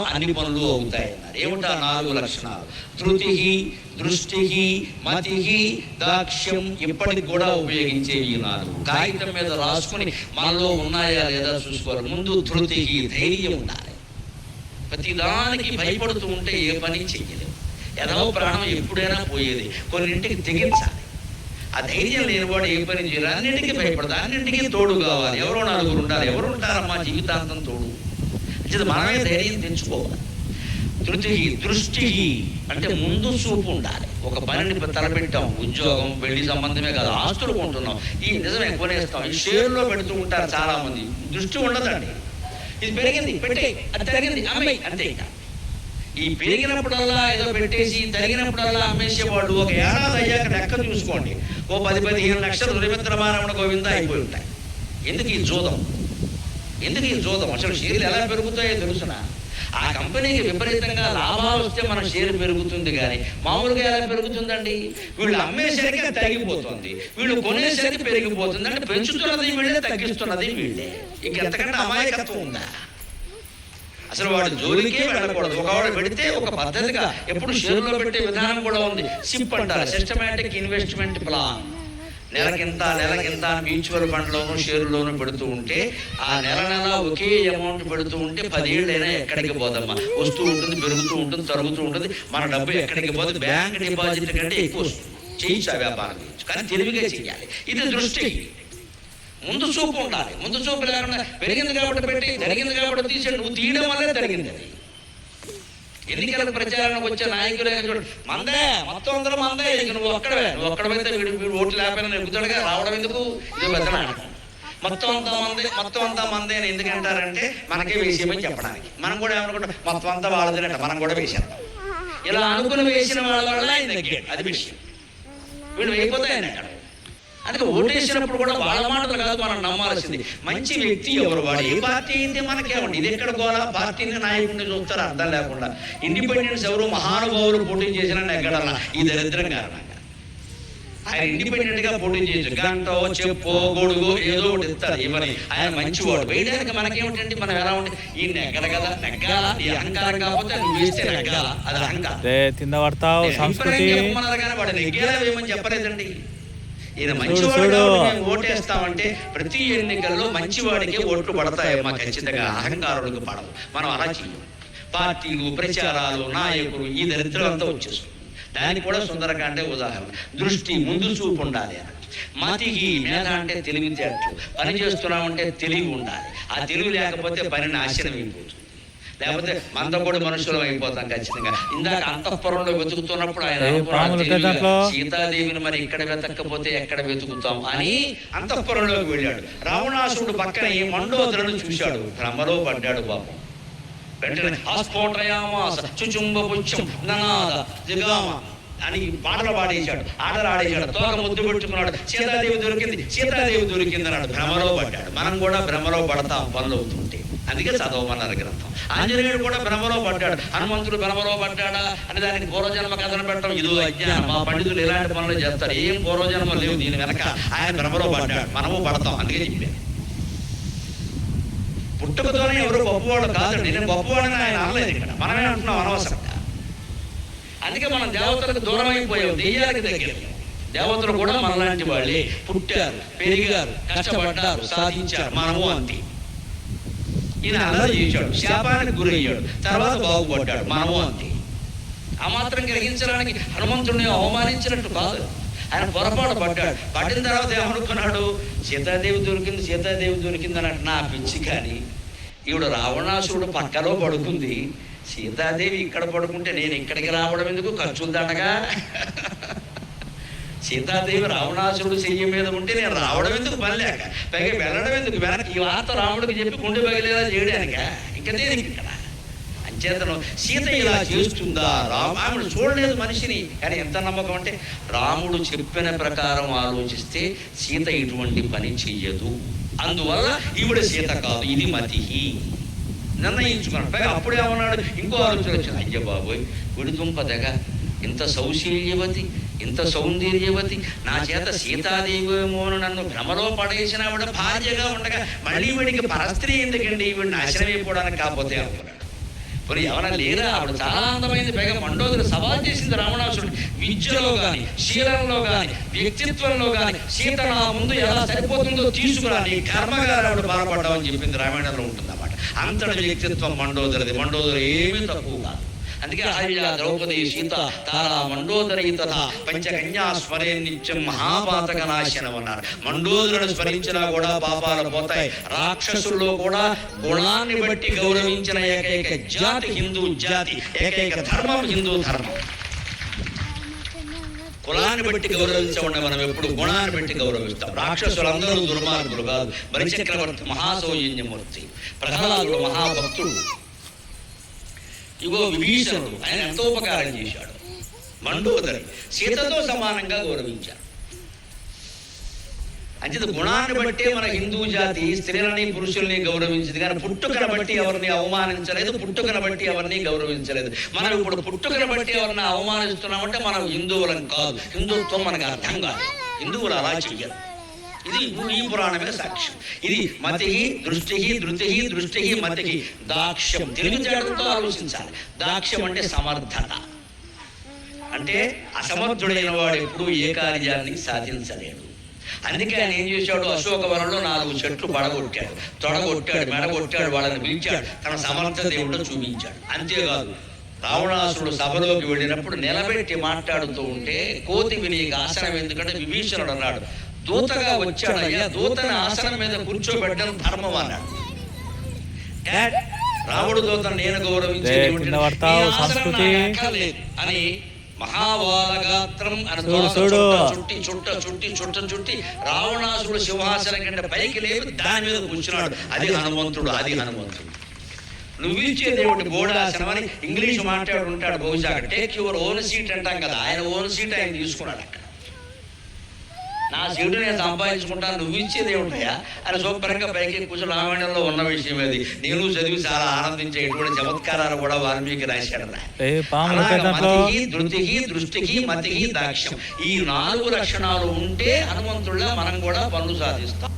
అన్ని పనులు అవుతాయి. అన్నారు ఏమిటా నాలుగు లక్షణాలు? ధృతి దృష్టి మతి దాక్ష్యం ఇప్పటికి కూడా ఉపయోగించే ఈ నాలుగు. కాగితం మీద రాసుకుని మనలో ఉన్నాయా లేదా చూసుకోవాలి. ముందు ధృతి ధైర్యం ఉండాలి. ప్రతిదానికి భయపడుతూ ఉంటే ఏ పని చెయ్యలేము ఏదో ప్రాణం ఎప్పుడైనా పోయేది. కొన్నింటికి తెగించాలి. ఆ ధైర్యం లేనివాడు ఏ పని చేయాలి అన్నింటికి భయపడదు అన్నింటికి తోడు కావాలి. ఎవరో నలుగురు ఉండాలి. ఎవరు ఉంటారమ్మా? జీవితాంతం తోడు. అంటే మనమే ధైర్యం తెంచుకోవాలి. తృతి దృష్టి అంటే ముందు చూపు ఉండాలి. ఒక పనిని తలపెట్టాం. ఉద్యోగం పెళ్ళి సంబంధమే కాదు. ఆస్తులు కొంటున్నాం. ఈ నిజమే కొనేస్తాం. ఈ షేర్లో పెడుతూ ఉంటారు చాలా మంది దృష్టి ఉండదండి. ఇది పెరిగింది. పెట్టే అది తరిగింది. అమ్మాయి. అంతే ఈ పెరిగినప్పుడల్లా ఏదో పెట్టేసి తరిగినప్పుడల్లా అమ్మేసేవాడు ఒక ఏడాది అయ్యాక లెక్క చూసుకోండి. ఓ పది పదిహేను లక్షలు దురిమిత్రమారమణ గోవింద అయిపోయి ఉంటాయి ఎందుకు ఈ జూదం? ఎందుకు ఈ జూదం? అసలు షేర్లు ఎలా పెరుగుతాయో తెలుసిన? ఆ కంపెనీకి విపరీతంగా లాభాలు వస్తే మన షేర్ పెరుగుతుంది కానీ మామూలుగా ఎలా పెరుగుతుందండి? వీళ్ళు అమ్మేసరికి తగ్గిపోతుంది. వీళ్ళు కొనేసరికి పెరిగిపోతుంది. అంటే పెంచుతున్నది వీళ్ళే తగ్గిస్తున్నది వీళ్ళే. ఇంకెంతకంటే అమాయకత్వం ఉందా? అసలు వాడు జోలికే వెళ్ళకూడదు. ఒకవాడు పెడితే ఒక పద్ధతిగా ఎప్పుడు షేర్లో పెట్టే విధానం కూడా ఉంది. సిప్ అంటారు. సిస్టమేటిక్ ఇన్వెస్ట్మెంట్ ప్లాన్ నెలకింత నెలకింత మ్యూచువల్ ఫండ్లోను షేర్లోను పెడుతూ ఉంటే ఆ నెల నెల ఒకే అమౌంట్ పెడుతూ ఉంటే పదేళ్ళైనా ఎక్కడికి పోదమ్మా? వస్తూ ఉంటుంది పెరుగుతూ ఉంటుంది తరుగుతూ ఉంటుంది. మన డబ్బు ఎక్కడికి పోతే బ్యాంక్ డిపాజిట్ కంటే ఎక్కువ ఆ వ్యాపారం కానీ తెలివిగా చేయాలి ఇది దృష్టి. ముందు చూపు ఉండాలి. ముందు చూపు లేకుండా పెరిగింది కాబట్టి పెట్టి జరిగింది కాబట్టి తీసాడు నువ్వు తీయడం వల్లే జరిగింది అది ఎన్నికల ప్రచారానికి వచ్చే నాయకులే మందే మొత్తం అందరూ మందే. ఇక నువ్వు ఒక్కడవే. నువ్వు ఒక్కడమైతే వీడు వీడు ఓట్లు లేకపోయినా నెగ్గుతాడుగా రావడం ఎందుకు? ఇది పెద్ద నాటకం. మొత్తం అంతా మంది మొత్తం అంతా మందే అని ఎందుకంటారంటే మనకే వేసేయమని చెప్పడానికి. మనం కూడా ఏమనుకుంటాం? మొత్తం అంతా వాళ్ళదినట్ట మనం కూడా వేసేద్దాం. ఇలా అనుకుని వేసిన వాళ్ళ వల్ల ఆయన అది విషయం. వీళ్ళు వేయకపోతే ఆయన ఎక్కడ అందుకే ఓటేసినప్పుడు కూడా వాళ్ళ మాటలు కాదు మనం నమ్మాల్సింది. మంచి వ్యక్తి ఎవరు? వాడు ఏ పార్టీ అయితే మనకేమండి? ఇది ఎక్కడ గోలా పార్టీని నాయకుడిని చూస్తారు? అర్థం లేకుండా. ఇండిపెండెన్స్ ఎవరు? మహానుభావులు పోటీ చేసిన ఎక్కడలా ఈ దరిద్రం కారణంగా. ఆయన ఇండిపెండెంట్గా పోటీ చేయొచ్చు గంటో చెప్పో గొడుగు ఏదో ఒకటి ఇస్తారు ఇవని ఆయన మంచివాడు. వేయడానికి మనకేమిటండి? మనం ఎలా ఉంటే ఈ నెగ్గడ కదా నెగ్గాల ఈ అహంకారం కాకపోతే నువ్వు వేస్తే నెగ్గాల. అది అహంకారం. తింద పడతావు సంస్కృతి. వాడు నెగ్గేలా వేయమని చెప్పలేదండి. ఈయన మంచివాడు మేము ఓటేస్తామంటే ప్రతి ఎన్నికల్లో మంచివాడికి ఓట్లు పడతాయమ్మా ఖచ్చితంగా అహంకారులకు పడవు. మనం అలా చెయ్యం. పార్టీలు ప్రచారాలు నాయకులు ఈ దరిద్రం అంతా వచ్చేస్తుంది. దానికి కూడా సుందరకాండే ఉదాహరణ. దృష్టి ముందు చూపు ఉండాలి అని మతికి మేధ అంటే తెలివితేటలు పని చేస్తున్నామంటే తెలివి ఉండాలి. ఆ తెలివి లేకపోతే పని నాశనం అయిపోతుంది లేకపోతే మనతో కూడా మనుషులం అయిపోతాం ఖచ్చితంగా. ఇందాక అంతఃపురంలో వెతుకుతున్నప్పుడు ఆయన? సీతాదేవిని మరి ఇక్కడ వెతకపోతే ఎక్కడ వెతుకుతాం? అని అంతఃపురంలోకి వెళ్ళాడు. రావణాసుడు పక్కన ఈ మండోదరుడు చూశాడు. భ్రమలో పడ్డాడు వెంటనే ఆస్ఫోటయామాస చుచుంబ పుచ్చం ననాద జిగామ అని పాటలు పాడేశాడు. ఆటలు ఆడేశాడు. తోక ముద్దు పెట్టుకున్నాడు. సీతాదేవి దొరికింది సీతాదేవి దొరికింది అన్నాడు. భ్రమలో పడ్డాడు. మనం కూడా భ్రమలో పడతాం పనులు అవుతుంటే అందుకే చదవమన్నారు గ్రంథం. ఆంజనేయుడు కూడా భ్రమలో పడ్డాడు. హనుమంతుడు భ్రమలో పడ్డాడా అని దానికి పూర్వజన్మ కథను పెట్టడం ఇదో అజ్ఞానం. మా పండితులు ఇలాంటి పనులు చేస్తారు. ఏం పూర్వజన్మ లేవు దీని వెనక. ఆయన భ్రమలో పడ్డాడు. మనము పడతాం. అందుకే చెప్పాను. పుట్టుకతోనే ఎవరు గొప్పవాడు కాదు. నేను గొప్పవాడని ఆయన అనలేదు ఇక్కడ. మనమే అంటున్నాం అనవసరంగా. అందుకే మనం దేవతలకు దూరం అయిపోయాం. దెయ్యాలకు దగ్గర దేవతలు కూడా మనలాంటి వాళ్ళే. పుట్టారు పెరిగారు కష్టపడ్డారు సాధించారు. మనము అంతే. ఈయన అలా చేశాడు శాపానికి గురయ్యాడు తర్వాత బాగుపడ్డాడు. మనము అంతే ఆ మాత్రం గ్రహించడానికి హనుమంతుడిని అవమానించినట్టు కాదు. ఆయన పొరపాటు పడ్డాడు. పడిన తర్వాత ఏమనుకున్నాడు సీతాదేవి దొరికింది సీతాదేవి దొరికింది అన్నట్టు నా పిచ్చి కానీ ఈవిడ రావణాసురుడు పక్కలో పడుకుంది. సీతాదేవి ఇక్కడ పడుకుంటే నేను ఇక్కడికి రావడం ఎందుకు? ఖర్చులు దండగా సీతాదేవి రావణాసురుడు చెయ్యి మీద ఉంటే నేను రావడం ఎందుకు పని లేక పైగా వెళ్ళడం ఎందుకు? వెనక్కి ఈ వార్త రాముడికి చెప్పి గుండె పగిలేలా చేయడానిక? ఇంకా దేనికి ఇక్కడ? అంచేతను సీత ఇలా చేస్తుందా? రామ చూడలేదు మనిషిని. కానీ ఎంత నమ్మకం అంటే రాముడు చెప్పిన ప్రకారం ఆలోచిస్తే సీత ఇటువంటి పని చెయ్యదు. అందువల్ల ఈవిడ సీత కాదు. ఇది మతి నిర్ణయించుకున్నాడు. పైగా అప్పుడే ఉన్నాడు ఇంకో ఆలోచన వచ్చింది. అయ్య బాబోయ్ విడుతుంప తెగ ఇంత సౌశీల్యవతి. ఇంత సౌందర్యవతి నా చేత సీతాదేవేమో అని నన్ను భ్రమలో పడేసిన ఆవిడ భార్యగా ఉండగా మళ్ళీ వీడికి పరస్త్రీ ఎందుకండి? ఈవిడ నాశనం అయిపోవడానికి కాకపోతే అనుకున్నాడు మరి ఎవరైనా లేరా? ఆవిడ చాలా అందమైంది. పైగా మండోదరి సవాల్ చేసింది రావణాసుడు విద్యలో గాని శీలంలో గాని వ్యక్తిత్వంలో గాని సీత నా ముందు ఎలా సరిపోతుందో తీసుకురా నీ కర్మగారు ఆవిడ బాధపడ్డామని చెప్పింది రామాయణంలో ఉంటుంది అన్నమాట అంతటి వ్యక్తిత్వం మండోదరిది. మండోదరి ఏమీ తక్కువ కాదు. అందుకే ఆర్య ద్రౌపది సీత తారా మండోదరి తథా పంచకన్యా స్మరే నిత్యం మహాపాతక నాశనం అన్నారు. మండోదరుడు స్మరించినా కూడా పాపాలు పోతాయి. రాక్షసుల్లో కూడా గుణాన్ని బట్టి గౌరవించిన ఏకైక జాతి హిందూ జాతి ఏకైక ధర్మం హిందూ ధర్మం. కులాన్ని బట్టి గౌరవించకుండా మనం ఎప్పుడు గుణాన్ని బట్టి గౌరవిస్తాం. రాక్షసులందరూ దుర్మార్గులు కాదు. బలిచక్రవర్తి మహాసౌజన్యమూర్తి. ప్రహ్లాదుడు మహాభక్తుడు. ఇగో విభీషణుడు ఆయన ఎంతో ఉపకారం చేశాడు. మండోదరి సీతతో సమానంగా గౌరవించాడు. అంచేత గుణాన్ని బట్టే మన హిందూ జాతి స్త్రీలని పురుషుల్ని గౌరవించింది. కానీ పుట్టుకను బట్టి ఎవరిని అవమానించలేదు పుట్టుకను బట్టి ఎవరిని గౌరవించలేదు. మనం ఇప్పుడు పుట్టుకను బట్టి ఎవరిని అవమానిస్తున్నామంటే మనం హిందువులం కాదు. హిందుత్వం మనకు అర్థం కాదు. హిందువులు అలా చెయ్యరు. ఇది ఈ పురాణమే సాక్ష్యం. ఇది మతి దృష్టి ధృతి దృష్టి మతికి దాక్ష్యం. తెలివితేటలతో ఆలోచించాలి. దాక్ష్యం అంటే సమర్థత. అంటే అసమర్థుడైన వాడు ఎప్పుడూ ఏ కార్యాన్ని సాధించలేడు. అందుకే ఆయన ఏం చేశాడు? అశోకవనంలో నాలుగు చెట్లు పడగొట్టాడు. తొడగొట్టాడు మెడగొట్టాడు వాళ్ళని పిలిచాడు. తన సమర్థత ఏమిటో చూపించాడు. అంతేకాదు రావణాసుడు సభలోకి వెళ్ళినప్పుడు నిలబెట్టి మాట్లాడుతూ ఉంటే కోతి వినీకి ఆసనం ఎందుకంటే విభీషణుడు అన్నాడు. దూతగా వచ్చాడయ్యా దూతని ఆసనం మీద కూర్చోబెట్టడం ధర్మం అన్నాడు డాడ్, రాముడు దూతను నేను సంస్కృతి. అక్కర్లేదు అని మహావాలగాత్రం అని చూడు, దోత. చుట్ట చుట్టి చుట్ట చుట్టి చుట్ట రావణాసుడు సింహాసనం కంటే పైకి లేపి దాని మీద కూర్చున్నాడు. అది హనుమంతుడు అది హనుమంతుడు. నువ్వు ఇచ్చేది ఏమిటి బోర్డాసనం అని ఇంగ్లీష్ మాట్లాడు ఉంటాడు బహుశా. టేక్ యువర్ ఓన్ సీట్ అంటాం కదా. ఆయన ఓన్ సీట్ ఆయన తీసుకున్నాడు అక్కడ. నా సీటు నేను సంపాదించుకుంటాను నువ్వు ఇచ్చేది ఏమిటయా? అని శుభ్రంగా పైకి కూర్చొని రామాయణంలో ఉన్న విషయం అది నేను చదివి చాలా ఆనందించే ఇటువంటి చమత్కారాలు కూడా వాల్మీకి రాశాడు మతికి ధృతికి దృష్టికి మతికి దాక్ష్యం. ఈ నాలుగు లక్షణాలు ఉంటే హనుమంతుడిగా మనం కూడా పనులు సాధిస్తాం.